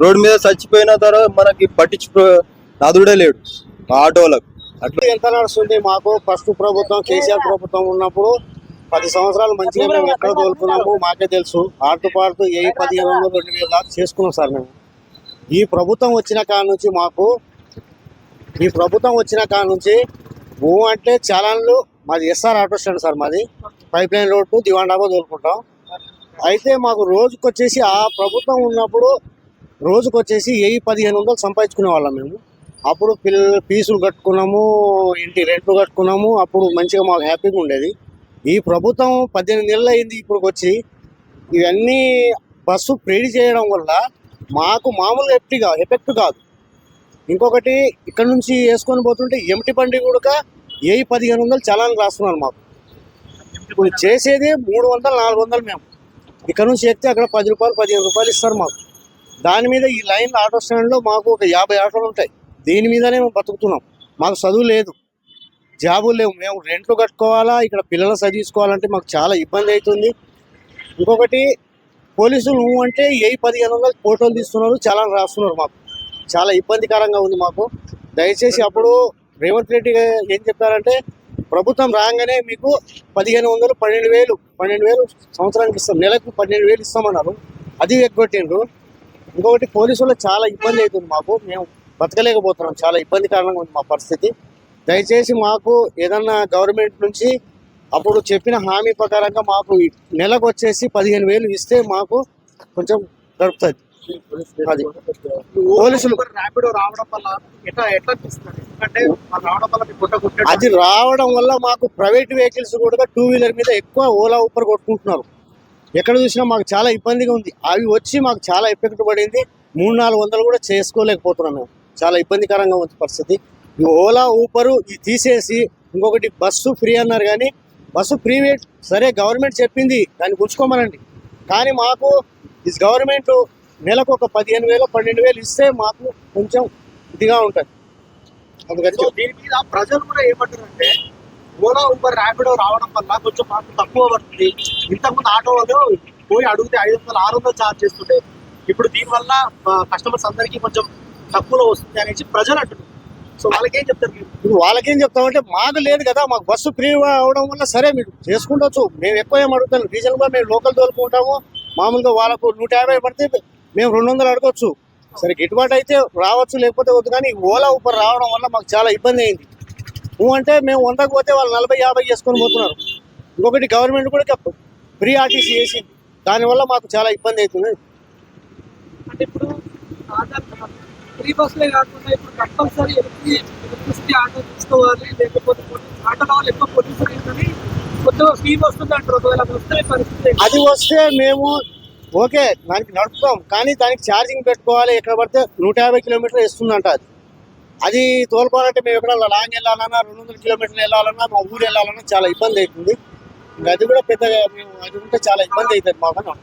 Road మీద చచ్చిపోయిన తర్వాత మనకి పట్టించు నదుడే లేడు. ఆటోలకు. అట్లా ఎంత నడుస్తుంది మాకు? ఫస్ట్ ప్రభుత్వం కేసీఆర్ ప్రభుత్వం ఉన్నప్పుడు పది సంవత్సరాలు మంచిగా మేము ఎక్కడ తోలుకున్నాము మాకే తెలుసు. ఆడుతూ పాడుతూ ఏ పదిహేను వందలు రెండు వేల దాకా చేసుకున్నాం సార్ మేము. ఈ ప్రభుత్వం వచ్చిన కాడ నుంచి మాకు ఈ ప్రభుత్వం వచ్చిన కాడ నుంచి భూ అంటే చలాన్లు మాది ఎస్ఆర్ ఆటో స్టాండ్ సార్ మాది. పైప్ లైన్ రోడ్ దివాన్ డాబా తోలుకుంటాం. అయితే మాకు రోజుకొచ్చేసి ఆ ప్రభుత్వం ఉన్నప్పుడు రోజుకు వచ్చేసి వెయ్యి పదిహేను వందలు సంపాదించుకునే వాళ్ళం మేము. అప్పుడు పిల్ల ఫీజులు కట్టుకున్నాము ఇంటి రెంట్లు కట్టుకున్నాము అప్పుడు మంచిగా మాకు హ్యాపీగా ఉండేది. ఈ ప్రభుత్వం పద్దెనిమిది నెలలు అయింది ఇప్పుడు వచ్చి ఇవన్నీ బస్సు ప్రేడి చేయడం వల్ల మాకు మామూలుగా ఎఫెక్ట్ కాదు ఎఫెక్ట్ కాదు. ఇంకొకటి ఇక్కడ నుంచి వేసుకొని పోతుంటే ఎంటి బండి కూడా ఏ పదిహేను వందలు చలాన్ రాస్తున్నారు మాకు. ఇప్పుడు చేసేది మూడు వందలు నాలుగు వందలు మేము. ఇక్కడ నుంచి ఎక్కితే అక్కడ పది రూపాయలు పదిహేను రూపాయలు ఇస్తారు మాకు. దాని మీద ఈ లైన్ ఆటో స్టాండ్లో మాకు ఒక యాభై ఆటోలు ఉంటాయి. దీని మీదనే మేము బతుకుతున్నాం. మాకు చదువు లేదు. జాబులు లేవు. మేము రెంట్లు కట్టుకోవాలా? ఇక్కడ పిల్లలు చదివించుకోవాలంటే మాకు చాలా ఇబ్బంది అవుతుంది. ఇంకొకటి పోలీసులు నువ్వు అంటే ఏ పదిహేను వందలు ఫోటోలు తీస్తున్నారు చాలా రాస్తున్నారు మాకు. చాలా ఇబ్బందికరంగా ఉంది మాకు. దయచేసి అప్పుడు రేవంత్ రెడ్డి ఏం చెప్పారంటే ప్రభుత్వం రాగానే మీకు పదిహేను వందలు పన్నెండు వేలు పన్నెండు వేలు సంవత్సరానికి ఇస్తాం. నెలకు పన్నెండు వేలు ఇస్తామన్నారు. అది ఎగ్గొట్టిండ్రు. ఇంకొకటి పోలీసులు చాలా ఇబ్బంది అవుతుంది మాకు. మేము బతకలేకపోతున్నాం. చాలా ఇబ్బందికరంగా ఉంది మా పరిస్థితి. దయచేసి మాకు ఏదన్నా గవర్నమెంట్ నుంచి అప్పుడు చెప్పిన హామీ ప్రకారంగా మాకు నెలకు వచ్చేసి పదిహేను వేలు ఇస్తే మాకు కొంచెం గడుపుతుంది అది. పోలీసులు అది రావడం వల్ల మాకు ప్రైవేట్ వెహికల్స్ కూడా టూ వీలర్ మీద ఎక్కువ ఓలా ఊపర్ కొట్టుకుంటున్నారు. ఎక్కడ చూసినా మాకు చాలా ఇబ్బందిగా ఉంది. అవి వచ్చి మాకు చాలా ఎఫెక్ట్ పడింది. మూడు నాలుగు వందలు కూడా చేసుకోలేకపోతున్నాను చాలా ఇబ్బందికరంగా ఉంది పరిస్థితి. ఈ ఓలా ఊపరు ఇది తీసేసి ఇంకొకటి బస్సు ఫ్రీ అన్నారు కానీ బస్సు ప్రీవేట్ సరే గవర్నమెంట్ చెప్పింది దాన్ని ఉంచుకోమనండి కానీ మాకు ఈ గవర్నమెంట్ నెలకు ఒక పదిహేను వేలు పన్నెండు వేలు ఇస్తే మాకు కొంచెం ఇదిగా ఉంటుంది. అందుకని దీని మీద ప్రజలు కూడా ఏమంటారంటే ఓలా ఊబర్ ర్యాపిడో రావడం వల్ల కొంచెం మాకు తక్కువ పడుతుంది. ఇంతకుముందు ఆటో వాళ్ళు పోయి అడిగితే ఐదు వందలు ఆరు వందలు ఛార్జ్ చేస్తుండే. ఇప్పుడు దీనివల్ల కస్టమర్స్ అందరికీ కొంచెం తక్కువలో వస్తుంది అనేసి ప్రజలు అంటున్నారు. సో వాళ్ళకి ఏం చెప్తారు మీరు? ఇప్పుడు వాళ్ళకేం చెప్తామంటే మాకు లేదు కదా మాకు బస్సు ఫ్రీ అవడం వల్ల సరే మీరు చేసుకుంటచ్చు మేము ఎక్కువ ఏం అడుగుతాం రీజనబుల్గా మేము లోకల్ తోలుకుంటాము. మామూలుగా వాళ్ళకు నూట యాభై పడితే మేము రెండు వందలు అడగవచ్చు సరే గిట్టుబాటు అయితే రావచ్చు లేకపోతే వద్దు. కానీ ఓలా ఊపర్ రావడం వల్ల మాకు చాలా ఇబ్బంది అయింది. నువ్వు అంటే మేము వందకు పోతే వాళ్ళు నలభై యాభై చేసుకొని పోతున్నారు. ఇంకొకటి గవర్నమెంట్ కూడా ఫ్రీ ఆర్టీసీ చేసింది దానివల్ల మాకు చాలా ఇబ్బంది అవుతుంది. అంటే ఇప్పుడు ఫ్రీ బస్సులే కాకుండా ఇప్పుడు కంపల్సరీ ఎలక్ట్రి ఎలక్ట్రిసిటీ ఆటో తీసుకోవాలి లేకపోతే పోలీస్ ఆటో వాళ్ళు ఎక్కువ పోలీసులు ఏంటని కొత్తగా ఫీ వస్తుంది అంటారు ఒకవేళ అది వస్తే పరిస్థితి ఏంటి? అది వస్తే మేము ఓకే దానికి నడుపుతాం. కానీ దానికి ఛార్జింగ్ పెట్టుకోవాలి ఎక్కడ పడితే నూట యాభై కిలోమీటర్లు ఇస్తుందంట అది. అది తోలుకోవాలంటే మేము ఎక్కడ లాంగ్ వెళ్ళాలన్నా రెండు వందల కిలోమీటర్లు వెళ్ళాలన్నా మా ఊరు వెళ్ళాలన్నా చాలా ఇబ్బంది అవుతుంది. అది కూడా పెద్దగా మేము అది ఉంటే చాలా ఇబ్బంది అవుతుంది మాకు.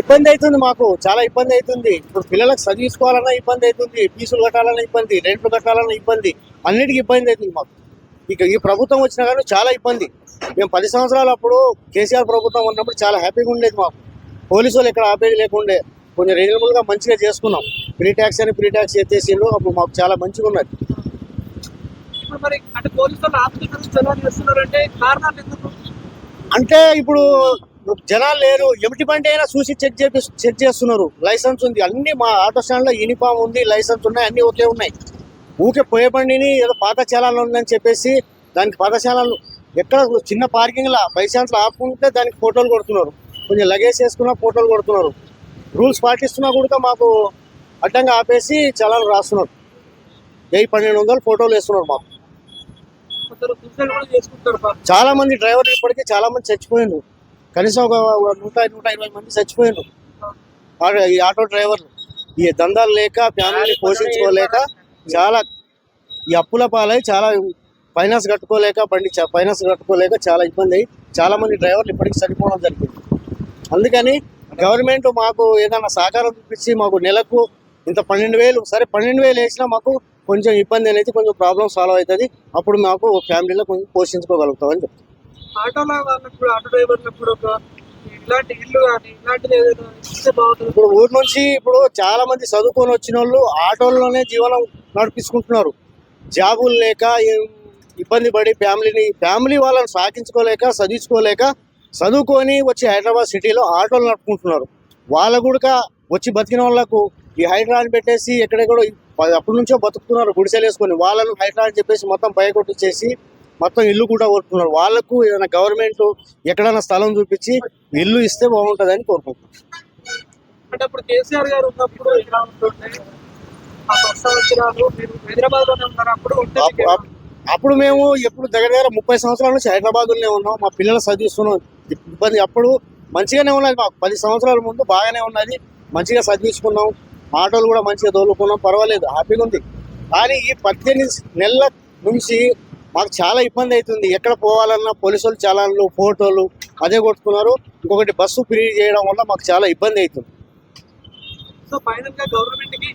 ఇబ్బంది అవుతుంది మాకు చాలా ఇబ్బంది అవుతుంది. ఇప్పుడు పిల్లలకు చదివించుకోవాలన్నా ఇబ్బంది అవుతుంది ఫీజులు కట్టాలన్నా ఇబ్బంది రెంట్లు కట్టాలన్నా ఇబ్బంది అన్నిటికీ ఇబ్బంది అవుతుంది మాకు. ఇక ఈ ప్రభుత్వం వచ్చినా కానీ చాలా ఇబ్బంది. మేము పది సంవత్సరాలు అప్పుడు కేసీఆర్ ప్రభుత్వం ఉన్నప్పుడు చాలా హ్యాపీగా ఉండేది మాకు. పోలీసు వాళ్ళు ఇక్కడ ఆపేది లేకుండే. కొంచెం రీజనబుల్గా మంచిగా చేసుకున్నాం. ఫ్రీ ట్యాక్స్ అని ఫ్రీ ట్యాక్స్ ఎత్తేసిండ్రు. అప్పుడు మాకు చాలా మంచిగా ఉన్నది. అంటే ఇప్పుడు జనాలు లేరు. ఎమిటి బండి అయినా చూసి చెక్ చేపి చెక్ చేస్తున్నారు. లైసెన్స్ ఉంది. అన్ని మా ఆటో స్టాండ్లో యూనిఫామ్ ఉంది లైసెన్స్ ఉన్నాయి అన్ని ఒకే ఉన్నాయి. ఊకే పోయే బండిని ఏదో పాత చాలాలు ఉందని చెప్పేసి దానికి పాత చాలాలు ఎక్కడ చిన్న పార్కింగ్ లా బై ఛాన్స్ ఆపుకుంటే దానికి ఫోటోలు కొడుతున్నారు. కొంచెం లగేజ్ వేసుకున్నా ఫోటోలు కొడుతున్నారు. రూల్స్ పాటిస్తున్నా కూడా మాకు అడ్డంగా ఆపేసి చలాలు రాస్తున్నారు. వెయ్యి పన్నెండు వందలు ఫోటోలు వేస్తున్నారు మాకు. చాలా మంది డ్రైవర్లు ఇప్పటికే చాలా మంది చచ్చిపోయిండ్రు కనీసం ఒక నూట నూట ఇరవై మంది చచ్చిపోయిండ్రు ఈ ఆటో డ్రైవర్లు. ఈ దందాలు లేక ఫ్యామిలీని పోషించుకోలేక చాలా ఈ అప్పుల పాలై చాలా ఫైనాన్స్ కట్టుకోలేక బండి ఫైనాన్స్ కట్టుకోలేక చాలా ఇబ్బంది అయ్యి చాలా మంది డ్రైవర్లు ఇప్పటికీ చనిపోవడం జరిగింది. అందుకని గవర్నమెంట్ మాకు ఏదైనా సహకారం చూపించి మాకు నెలకు ఇంత పన్నెండు వేలు సరే పన్నెండు వేలు వేసినా మాకు కొంచెం ఇబ్బంది అనేది కొంచెం ప్రాబ్లం సాల్వ్ అవుతుంది. అప్పుడు మాకు ఫ్యామిలీలో కొంచెం పోషించుకోగలుగుతామని చెప్తాం ఆటోలో వాళ్ళకి కూడా ఆటో డ్రైవర్లకు కూడా ఒక ఇలాంటి ఇల్లు కానీ ఇలాంటిది ఇప్పుడు ఊరు నుంచి ఇప్పుడు చాలా మంది చదువుకొని వచ్చిన వాళ్ళు ఆటోల్లోనే జీవనం నడిపించుకుంటున్నారు. జాబులు లేక ఇబ్బంది పడి ఫ్యామిలీని ఫ్యామిలీ వాళ్ళని సాకించుకోలేక చదివించుకోలేక చదువుకొని వచ్చి హైదరాబాద్ సిటీలో ఆటోలు నడుపుకుంటున్నారు. వాళ్ళ కూడా వచ్చి బతికిన వాళ్ళకు ఈ అని పెట్టేసి ఎక్కడెక్కడో అప్పటి నుంచో బతుకుతున్నారు గుడిసెలు వేసుకొని. వాళ్ళను అని చెప్పేసి మొత్తం భయకొట్టించేసి మొత్తం ఇల్లు కూడా కొడుతున్నారు వాళ్ళకు ఏదైనా గవర్నమెంట్ ఎక్కడైనా స్థలం చూపించి ఇల్లు ఇస్తే బాగుంటుందని కోరుకుంటున్నాను. అంటే అప్పుడు కేసీఆర్ గారు ఉన్నప్పుడు ఉంటుండే. హైదరాబాద్ అప్పుడు మేము ఎప్పుడు దగ్గర దగ్గర ముప్పై సంవత్సరాల నుంచి హైదరాబాద్లోనే ఉన్నాం. మా పిల్లలు చదివిస్తున్నాం ఇబ్బంది. అప్పుడు మంచిగానే ఉన్నది మాకు. పది సంవత్సరాల ముందు బాగానే ఉన్నది. మంచిగా చదివించుకున్నాం. ఆటోలు కూడా మంచిగా తోలుకున్నాం. పర్వాలేదు హ్యాపీగా ఉంది. కానీ ఈ పద్దెనిమిది నెలల నుంచి మాకు చాలా ఇబ్బంది అవుతుంది. ఎక్కడ పోవాలన్నా పోలీసులు చాలాన్లు ఫోటోలు అదే కొట్టుకున్నారు. ఇంకొకటి బస్సు ఫ్రీ చేయడం వల్ల మాకు చాలా ఇబ్బంది అవుతుంది. సో ఫైనల్గా గవర్నమెంట్కి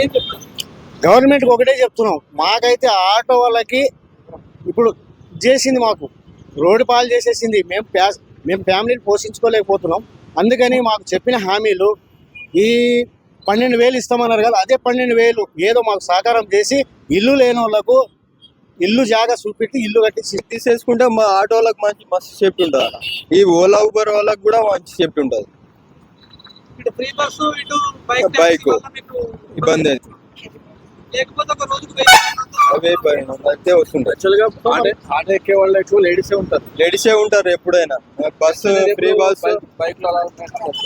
ఏం చెప్తారు గవర్నమెంట్కి ఒకటే చెప్తున్నాం. మాకైతే ఆటో వాళ్ళకి ఇప్పుడు చేసింది మాకు. రోడ్డు పాలు చేసేసింది. మేము ప్యా- మేము ఫ్యామిలీని పోషించుకోలేకపోతున్నాం. అందుకని మాకు చెప్పిన హామీలు ఈ పన్నెండు వేలు ఇస్తామన్నారు కదా అదే పన్నెండు వేలు ఏదో మాకు సహకారం చేసి ఇల్లు లేని వాళ్ళకు ఇల్లు జాగా చూపెట్టి ఇల్లు కట్టించి తీసేసుకుంటే మా ఆటో వాళ్ళకి మంచి మస్తు సేఫ్టీ ఉంటుంది. ఈ ఓలా ఊబర్ వాళ్ళకి కూడా మంచి సేఫ్టీ ఉంటుంది. ఇటు ఫ్రీ బస్సు ఇటు బైక్ ఇబ్బంది అవుతుంది లేకపోతే ఒక రోజుకు అవే అయితే వస్తుంటాయి యాక్చువల్గా ఆటో ఎక్కే వాళ్ళు ఎక్కువ లేడీసే ఉంటారు. లేడీసే ఉంటారు ఎప్పుడైనా. బస్సు ఫ్రీ బస్ బైక్లో అలా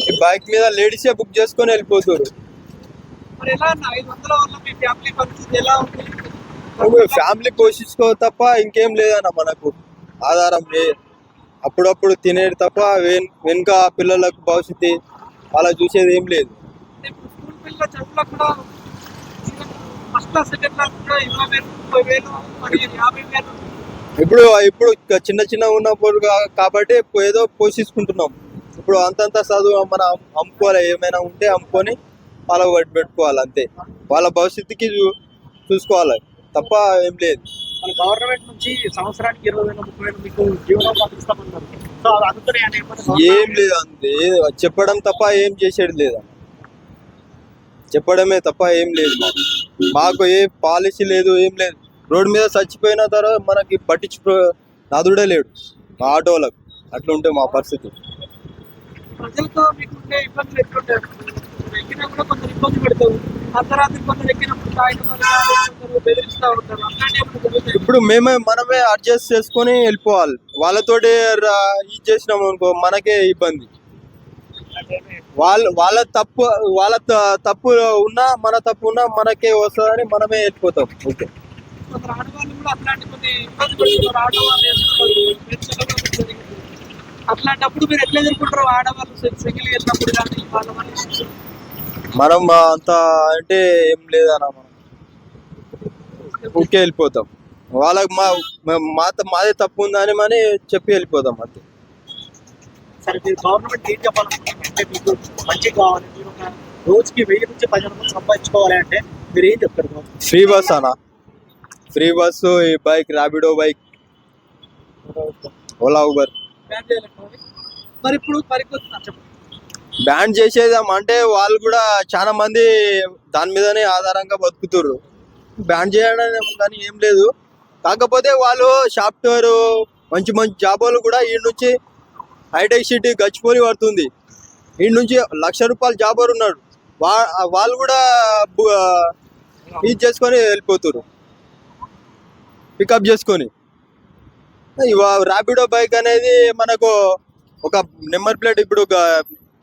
ఈ బైక్ మీద లేడీసే బుక్ చేసుకొని వెళ్ళిపోతారు. మరి ఎలా అన్న? ఐదు వందల వల్ల మీ ఫ్యామిలీ పరిస్థితి ఎలా ఉంది? ఫ్యామిలీ పోషించుకో తప్ప ఇంకేం లేదన్న మనకు. ఆధారం అప్పుడప్పుడు తినేది తప్ప వెన్- వెనుక పిల్లలకు భవిష్యత్తు అలా చూసేది ఏం లేదు అంటే ఇప్పుడు స్కూల్ పిల్లల చదువులకు కూడా ఫస్ట్ క్లాస్ సెకండ్ క్లాస్ కూడా ఇరవై వేలు ముప్పై వేలు మరి యాభై వేలు. ఇప్పుడు ఇప్పుడు చిన్న చిన్న ఉన్నప్పుడు కాబట్టి ఏదో పోషించుకుంటున్నాం. ఇప్పుడు అంతంత చదువు మనం అమ్ముకోవాలి ఏమైనా ఉంటే అమ్ముకొని వాళ్ళ పెట్టి పెట్టుకోవాలి అంతే. వాళ్ళ భవిష్యత్తుకి చూసుకోవాలి తప్ప ఏం లేదు. మన గవర్నమెంట్ నుంచి సంవత్సరానికి ఇరవై వేల ముప్పై వేలు మీకు జీవనోపాధి ఇస్తామన్నారు. సో అది అందుతున్నాయి ఏం లేదు అంతే. చెప్పడం తప్ప ఏం చేసేది లేదు. చెప్పడమే తప్ప ఏం లేదు మాకు. మాకు ఏ పాలసీ లేదు ఏం లేదు. రోడ్డు మీద చచ్చిపోయిన తర్వాత మనకి పట్టించు నాదుడే లేడు. మా ఆటోలకు. అట్లుంటే మా పరిస్థితి. ప్రజలతో మీకు ఉండే ఇబ్బందులు ఎట్లుంటాయి? ఎక్కినా కూడా కొందరు ఇబ్బంది పెడతారు. అర్ధరాత్రి కొందరు ఎక్కినప్పుడు తాగిన కొందరు బెదిరిస్తూ ఉంటారు. అట్లాంటి ఏమైనా జరుగుతాయి? ఇప్పుడు మేమే మనమే అడ్జస్ట్ చేసుకొని వెళ్ళిపోవాలి. వాళ్ళతోటి రా- ఇది చేసినాం అనుకో మనకే ఇబ్బంది. వాళ్ళ వాళ్ళ తప్పు వాళ్ళ తప్పు ఉన్నా మన తప్పు ఉన్నా మనకే వస్తుందని మనమే వెళ్ళిపోతాం ఓకే. అట్లాంటప్పుడు మీరు ఎట్లా ఎదుర్కొంటారు ఆడవాళ్ళు సెగిలి వెళ్ళినప్పుడు కానీ వాళ్ళ మనిషి మనం అంత అంటే ఏం లేదన్న మనం. ఊరికే వెళ్ళిపోతాం. వాళ్ళకి మా మాదే తప్పు ఉందని మని చెప్పి వెళ్ళిపోతాం అంతే. సరే మీరు గవర్నమెంట్ ఏం చెప్పాలనుకుంటున్నారంటే మీకు మంచి కావాలి. మీరు ఒక రోజుకి వెయ్యి నుంచి పదిహేను వందలు సంపాదించుకోవాలి అంటే మీరు ఏం చెప్తారు ఫ్రీ బస్ అన్న. ఫ్రీ బస్సు ఈ bike Rapido bike Ola Uber. మరి? ఇప్పుడు బ్యాన్ చేసేదాం అంటే వాళ్ళు కూడా చాలా మంది దాని మీదనే ఆధారంగా బతుకుతారు బ్యాన్ చేయడం కానీ ఏం లేదు. కాకపోతే వాళ్ళు సాఫ్ట్వేర్ మంచి మంచి జాబులు కూడా ఈ నుంచి హైటెక్ సిటీ గచ్చిపోలి పడుతుంది. ఈ నుంచి లక్ష రూపాయలు జాబర్ ఉన్నాడు వా వాళ్ళు కూడా ఇది చేసుకొని వెళ్ళిపోతారు పికప్ చేసుకొని. ర్యాపిడో బైక్ అనేది మనకు ఒక నెంబర్ ప్లేట్ ఇప్పుడు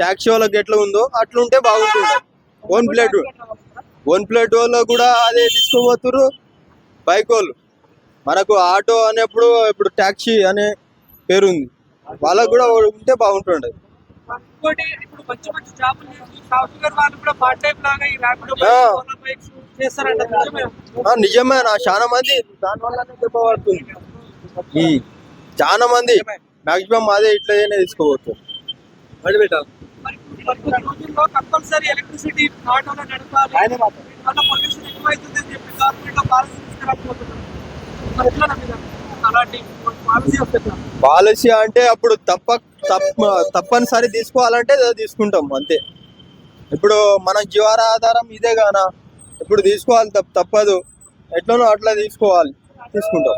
ట్యాక్సీ వాళ్ళకి ఎట్లా ఉందో అట్లుంటే బాగుంటుంది. వన్ ప్లేట్ వన్ ప్లేట్ వాళ్ళు కూడా అదే తీసుకోబోతురు బైక్ వాళ్ళు. మనకు ఆటో అనేప్పుడు ఇప్పుడు ట్యాక్సీ అనే పేరు ఉంది వాళ్ళకు కూడా ఉంటే బాగుంటుండే. ఇంకోటి ఇప్పుడు మంచి మంచి జాబులు చేసి సాఫ్ట్వేర్ వాళ్ళు కూడా పార్ట్ టైం లాగా ఈ ర్యాపిడో ఆ. బైక్స్ చేస్తారంట. నిజమే? ఆ, నిజమే నా చాలా మంది దాని వల్లనే దెబ్బ పడుతుంది. ఉమ్. చాలా మంది మాక్సిమం అదే ఇట్లనే మళ్ళీ పెట్టాలి. రోజుల్లో కంపల్సరీ ఎలక్ట్రిసిటీ ఆటోలో నడపాలి ఆయన మాత్రం వల్ల పొల్యూషన్ ఎక్కువైతుంది అని చెప్పి గవర్నమెంట్లో పాలసీ తీసుకురాకపోతున్నారు. మరి ఎట్లా నమ్మిదాం అలాంటి పాలసీ అంటే అప్పుడు తప్ప తప్ప తప్పనిసరి తీసుకోవాలంటే తీసుకుంటాం అంతే. ఇప్పుడు మన జీవార ఆధారం ఇదే కానా ఇప్పుడు తీసుకోవాలి తప్పదు. ఎట్లనో అట్లా తీసుకోవాలి తీసుకుంటాం.